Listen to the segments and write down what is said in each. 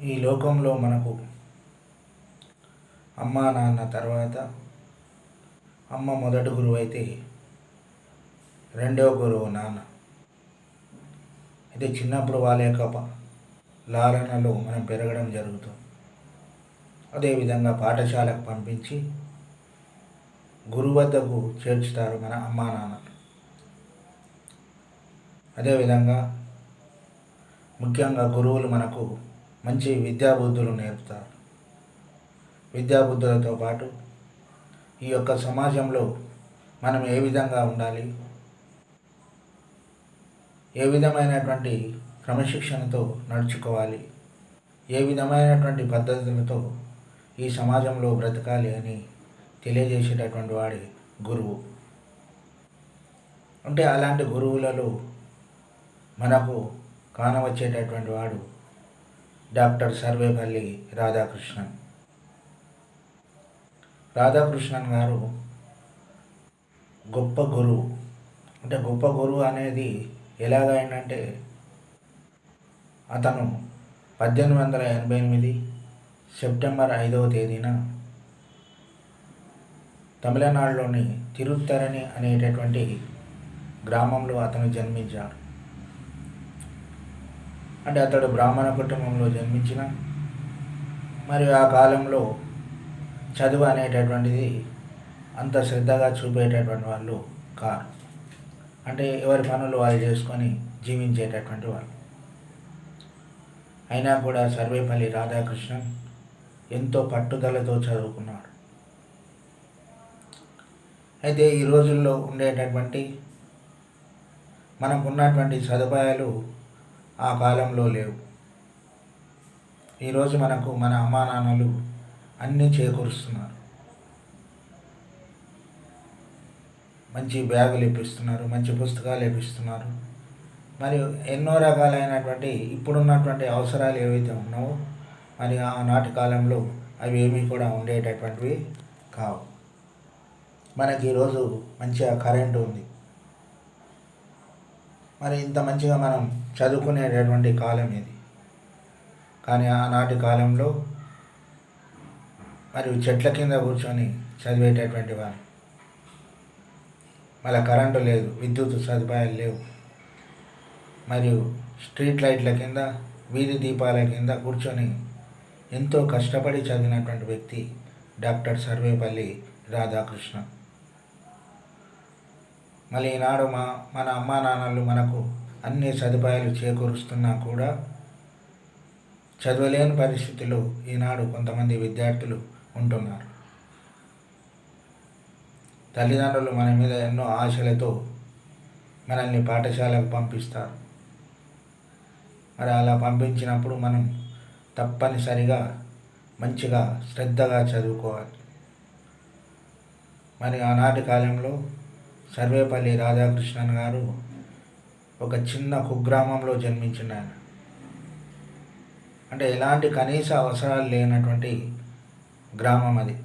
ఈ లోకంలో మనకు అమ్మ నాన్న తర్వాత అమ్మ మొదటి గురువు అయితే రెండవ గురువు నాన్న. అయితే చిన్నప్పుడు వాళ్ళ యొక్క ప- లాలనలో మనం పెరగడం జరుగుతుంది అదేవిధంగా పాఠశాలకు పంపించి గురువు వద్దకు చేర్చుతారు మన అమ్మా నాన్న. అదేవిధంగా ముఖ్యంగా గురువులు మనకు మంచి విద్యాబుద్ధులు నేర్పుతారు. విద్యాబుద్ధులతో పాటు ఈ యొక్క సమాజంలో మనం ఏ విధంగా ఉండాలి? ఏ విధమైనటువంటి క్రమశిక్షణతో నడుచుకోవాలి? ఏ విధమైనటువంటి పద్ధతులతో ఈ సమాజంలో బ్రతకాలి అని తెలియజేసేటటువంటి వాడి గురువు. అంటే అలాంటి గురువులలో మనకు కానవచ్చేటటువంటి వాడు డాక్టర్ సర్వేపల్లి రాధాకృష్ణన్. రాధాకృష్ణన్ గారు గొప్ప గురువు. అంటే గొప్ప గురువు అనేది ఎలాగైందంటే అతను పద్దెనిమిది వందల ఎనభై ఎనిమిది సెప్టెంబర్ ఐదవ తేదీన తమిళనాడులోని తిరుత్తరణి అనేటటువంటి గ్రామంలో అతను జన్మించాడు. అంటే అతడు బ్రాహ్మణ కుటుంబంలో జన్మించిన మరియు ఆ కాలంలో చదువు అనేటటువంటిది అంత శ్రద్ధగా చూపేటటువంటి వాళ్ళు కారు. అంటే ఎవరి పనులు వాళ్ళు చేసుకొని జీవించేటటువంటి వాళ్ళు. అయినా కూడా సర్వేపల్లి రాధాకృష్ణన్ ఎంతో పట్టుదలతో చదువుకున్నాడు అయితే ఈ రోజుల్లో ఉండేటటువంటి మనకున్నటువంటి సదుపాయాలు ఆ కాలంలో లేవు. ఈరోజు మనకు మన అమ్మా నాన్నలు అన్నీ చేకూరుస్తున్నారు. మంచి బ్యాగులు ఇప్పిస్తున్నారు మంచి పుస్తకాలు ఇప్పిస్తున్నారు. మరియు ఎన్నో రకాలైనటువంటి ఇప్పుడున్నటువంటి అవసరాలు ఏవైతే ఉన్నావో మరి ఆనాటి కాలంలో అవి ఏమీ కూడా ఉండేటటువంటివి కావు. మనకి ఈరోజు మంచిగా కరెంటు ఉంది. మరి ఇంత మంచిగా మనం చదువుకునేటటువంటి కాలం ఇది. కానీ ఆనాటి కాలంలో మరియు చెట్ల కింద కూర్చొని చదివేటటువంటి వారు. మళ్ళీ కరెంటు లేదు విద్యుత్ సదుపాయాలు లేవు. మరియు స్ట్రీట్ లైట్ల కింద వీధి దీపాల కింద కూర్చొని ఎంతో కష్టపడి చదివినటువంటి వ్యక్తి డాక్టర్ సర్వేపల్లి రాధాకృష్ణ. మళ్ళీ ఈనాడు మా మన అమ్మా నాన్నలు మనకు అన్ని సదుపాయాలు చేకూరుస్తున్నా కూడా చదవలేని పరిస్థితిలో ఈనాడు కొంతమంది విద్యార్థులు ఉంటున్నారు. తల్లిదండ్రులు మన మీద ఎన్నో ఆశలతో మనల్ని పాఠశాలకు పంపిస్తారు. మరి అలా పంపించినప్పుడు మనం తప్పనిసరిగా మంచిగా శ్రద్ధగా చదువుకోవాలి. మరి ఆనాటి కాలంలో సర్వేపల్లి రాధాకృష్ణన్ గారు ఒక చిన్న కుగ్రామంలో జన్మించిన ఆయన. అంటే ఎలాంటి కనీస అవసరాలు లేనటువంటి గ్రామం అది.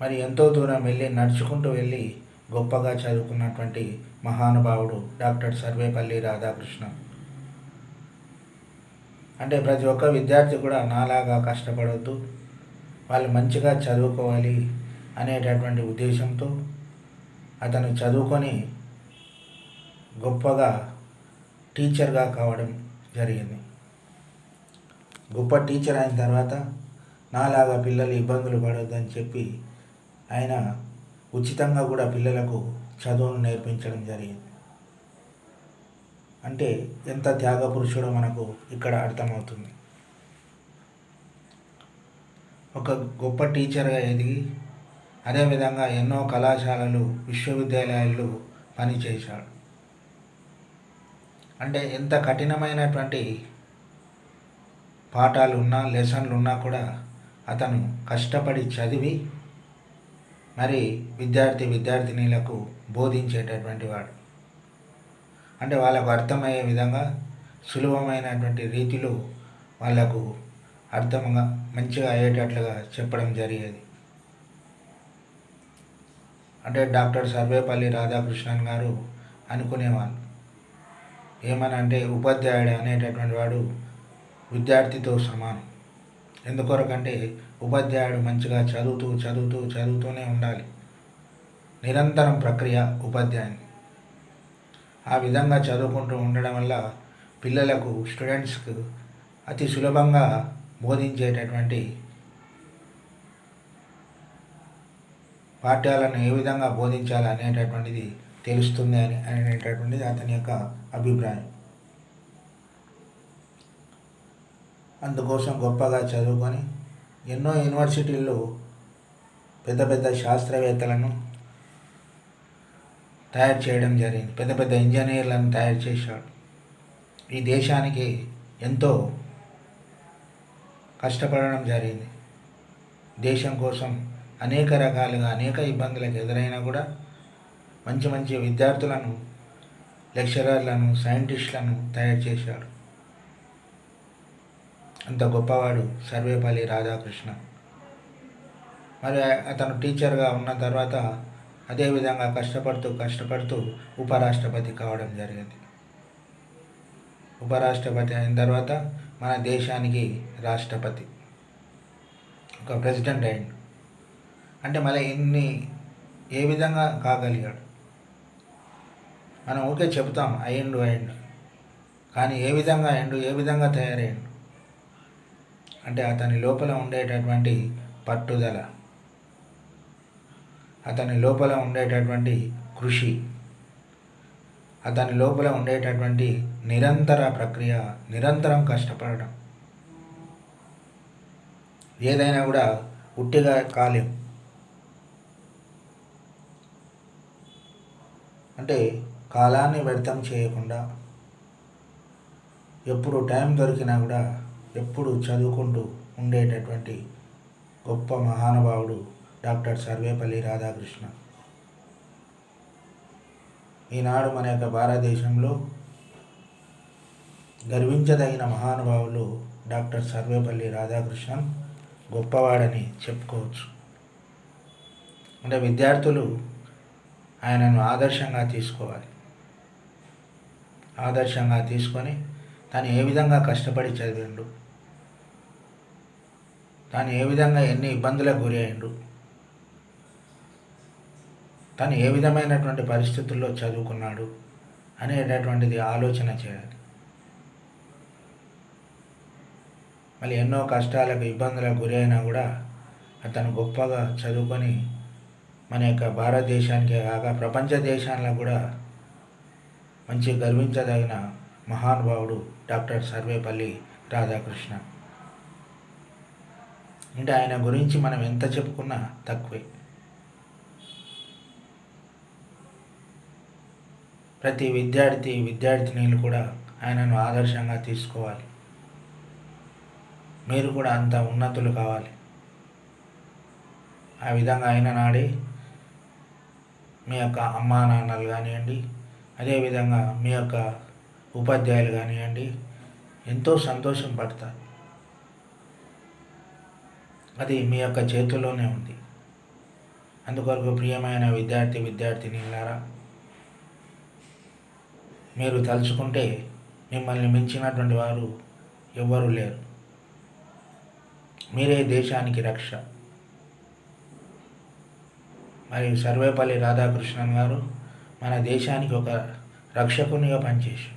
మరి ఎంతో దూరం వెళ్ళి నడుచుకుంటూ వెళ్ళి గొప్పగా చదువుకున్నటువంటి మహానుభావుడు డాక్టర్ సర్వేపల్లి రాధాకృష్ణ అంటే ప్రతి ఒక్క విద్యార్థి కూడా నాలాగా కష్టపడవద్దు వాళ్ళు మంచిగా చదువుకోవాలి. అనేటటువంటి ఉద్దేశంతో అతను చదువుకొని గొప్పగా టీచర్గా కావడం జరిగింది. గొప్ప టీచర్ అయిన తర్వాత నాలాగా పిల్లలు ఇబ్బందులు పడొద్దని చెప్పి ఆయన ఉచితంగా కూడా పిల్లలకు చదువును నేర్పించడం జరిగింది. అంటే ఎంత త్యాగ పురుషుడో మనకు ఇక్కడ అర్థమవుతుంది. ఒక గొప్ప టీచర్గా ఎదిగి అదేవిధంగా ఎన్నో కళాశాలలు విశ్వవిద్యాలయాలు పనిచేశాడు. అంటే ఎంత కఠినమైనటువంటి పాఠాలు ఉన్నా లెసన్లు ఉన్నా కూడా అతను కష్టపడి చదివి మరి విద్యార్థి విద్యార్థినీలకు బోధించేటటువంటి వాడు. అంటే వాళ్ళకు అర్థమయ్యే విధంగా సులభమైనటువంటి రీతిలో వాళ్ళకు అర్థంగా మంచిగా అయ్యేటట్లుగా చెప్పడం జరిగేది. అంటే డాక్టర్ సర్వేపల్లి రాధాకృష్ణన్ గారు అనుకునేవాళ్ళు. ఏమనంటే ఉపాధ్యాయుడు అనేటటువంటి వాడు విద్యార్థితో సమానం. ఎందుకొరకంటే ఉపాధ్యాయుడు మంచిగా చదువుతూ చదువుతూ చదువుతూనే ఉండాలి. నిరంతరం ప్రక్రియ ఉపాధ్యాయుని. ఆ విధంగా చదువుకుంటూ ఉండడం వల్ల పిల్లలకు స్టూడెంట్స్కు అతి సులభంగా బోధించేటటువంటి పాఠ్యాలను ఏ విధంగా బోధించాలి అనేటటువంటిది తెలుస్తుంది అని అనేటటువంటిది అతని యొక్క అభిప్రాయం. అందుకోసం గొప్పగా చదువుకొని ఎన్నో యూనివర్సిటీల్లో పెద్ద పెద్ద శాస్త్రవేత్తలను తయారు చేయడం జరిగింది. పెద్ద పెద్ద ఇంజనీర్లను తయారు చేశాడు. ఈ దేశానికి ఎంతో కష్టపడడం జరిగింది. దేశం కోసం అనేక రకాలుగా అనేక ఇబ్బందులకు ఎదురైనా కూడా మంచి మంచి విద్యార్థులను లెక్చరర్లను సైంటిస్టులను తయారు చేశాడు. అంత గొప్పవాడు సర్వేపల్లి రాధాకృష్ణ. మరి అతను టీచర్గా ఉన్న తర్వాత అదేవిధంగా కష్టపడుతూ కష్టపడుతూ ఉపరాష్ట్రపతి కావడం జరిగింది. ఉపరాష్ట్రపతి అయిన తర్వాత మన దేశానికి రాష్ట్రపతి. ఒక ప్రెసిడెంట్ అయిండు అంటే మళ్ళీ ఇన్ని ఏ విధంగా కాగలిగాడు? మనం ఊరికే చెబుతాం అయ్యండు అయ్యండు. కానీ ఏ విధంగా అయ్యండు ఏ విధంగా తయారయ్యండు? అంటే అతని లోపల ఉండేటటువంటి పట్టుదల అతని లోపల ఉండేటటువంటి కృషి అతని లోపల ఉండేటటువంటి నిరంతర ప్రక్రియ నిరంతరం కష్టపడడం ఏదైనా కూడా ఉట్టిగా కాలేం. అంటే కాలాన్ని వ్యర్థం చేయకుండా ఎప్పుడు టైం దొరికినా కూడా ఎప్పుడు చదువుకుంటూ ఉండేటటువంటి గొప్ప మహానుభావుడు డాక్టర్ సర్వేపల్లి రాధాకృష్ణ. ఈనాడు మన యొక్క భారతదేశంలో గర్వించదగిన మహానుభావులు డాక్టర్ సర్వేపల్లి రాధాకృష్ణన్ గొప్పవాడని చెప్పుకోవచ్చు. అంటే విద్యార్థులు ఆయనను ఆదర్శంగా తీసుకోవాలి. ఆదర్శంగా తీసుకొని తను ఏ విధంగా కష్టపడి చదివిండు? తను ఏ విధంగా ఎన్ని ఇబ్బందులకు గురి అయిండు? తను ఏ విధమైనటువంటి పరిస్థితుల్లో చదువుకున్నాడు అనేటటువంటిది ఆలోచన చేయాలి. మళ్ళీ ఎన్నో కష్టాలకు ఇబ్బందులకు గురైనా కూడా అతను గొప్పగా చదువుకొని మన యొక్క భారతదేశానికే కాక ప్రపంచ దేశాల్లో కూడా మంచి గర్వించదగిన మహానుభావుడు డాక్టర్ సర్వేపల్లి రాధాకృష్ణ. అంటే ఆయన గురించి మనం ఎంత చెప్పుకున్నా తక్కువే. ప్రతి విద్యార్థి విద్యార్థినీలు కూడా ఆయనను ఆదర్శంగా తీసుకోవాలి. మీరు కూడా అంత ఉన్నతులు కావాలి. ఆ విధంగా ఆయన నాడే మీ యొక్క అమ్మా నాన్నలు కానివ్వండి అదేవిధంగా మీ యొక్క ఉపాధ్యాయులు కానివ్వండి ఎంతో సంతోషం పడతారు. అది మీ యొక్క చేతుల్లోనే ఉంది. అందుకొరకు ప్రియమైన విద్యార్థి విద్యార్థినిలారా మీరు తలుచుకుంటే మిమ్మల్ని మించినటువంటి వారు ఎవ్వరూ లేరు. మీరే దేశానికి రక్ష. మరియు సర్వేపల్లి రాధాకృష్ణన్ గారు మన దేశానికి ఒక రక్షకునిగా పనిచేసి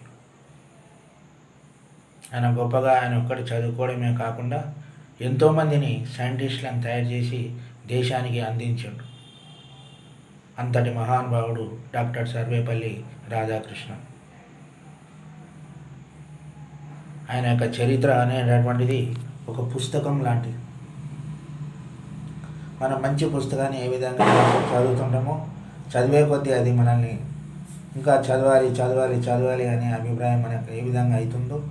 ఆయన గొప్పగా ఆయన ఒక్కటి చదువుకోవడమే కాకుండా ఎంతోమందిని సైంటిస్టులను తయారు చేసి దేశానికి అందించాడు. అంతటి మహానుభావుడు డాక్టర్ సర్వేపల్లి రాధాకృష్ణన్. ఆయన యొక్క చరిత్ర అనేటటువంటిది ఒక పుస్తకం లాంటిది. మనం మంచి పుస్తకాన్ని ఏ విధంగా చదువుతుంటామో చదివే కొద్దీ అది మనల్ని ఇంకా చదవాలి చదవాలి చదవాలి అనే అభిప్రాయం మనకు ఏ విధంగా అవుతుందో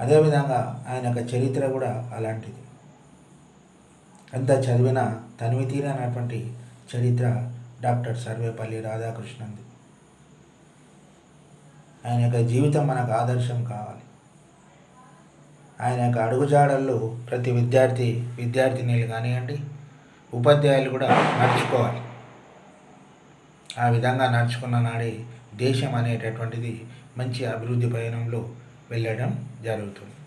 అదేవిధంగా ఆయన యొక్క చరిత్ర కూడా అలాంటిది. ఎంత చదివిన తనివి తీరనటువంటి చరిత్ర డాక్టర్ సర్వేపల్లి రాధాకృష్ణంది. ఆయన యొక్క జీవితం మనకు ఆదర్శం కావాలి. ఆయన యొక్క అడుగుజాడల్లో ప్రతి విద్యార్థి విద్యార్థినిలు కానివ్వండి ఉపాధ్యాయులు కూడా నడుచుకోవాలి. ఆ విధంగా నడుచుకున్న నాడే దేశం అనేటటువంటిది మంచి అభివృద్ధి పయనంలో వెళ్ళడం జరుగుతుంది.